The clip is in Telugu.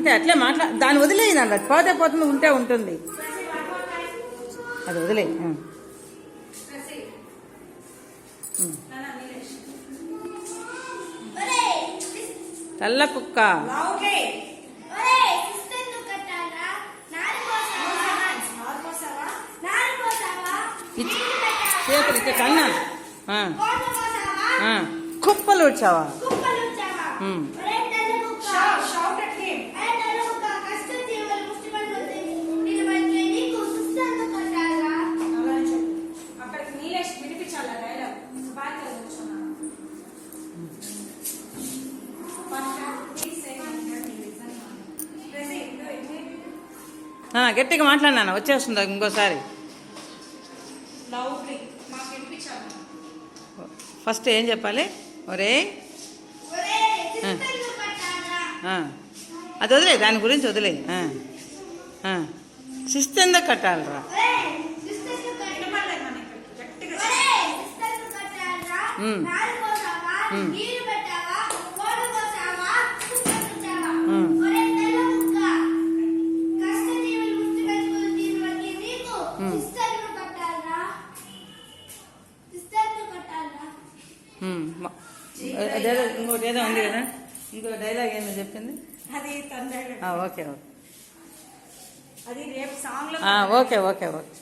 ఉంటే అట్లే మాట్లా దాన్ని వదిలేయి నాన్న. పోతే పోతుంది ఉంటే ఉంటుంది. అది వదిలే తెల్ల కుక్క. ఇచ్చి- చేతులు ఇచ్చే కన్నా కుప్పలు వచ్చావా గట్టిగా మాట్లాడినా వచ్చేస్తుంది ఇంకోసారి. ఫస్ట్ ఏం చెప్పాలి? ఒరే. అది వదిలే దాని గురించి వదిలే. శిస్తు ఎందుకు కట్టాలరా. అదేదో ఇంకోటి ఏదో ఉంది కదా? ఇంకో డైలాగ్ ఏందో చెప్పింది? అది ఓకే ఓకే. అది రేపు సాంగ్లో ఆ, ఓకే ఓకే ఓకే.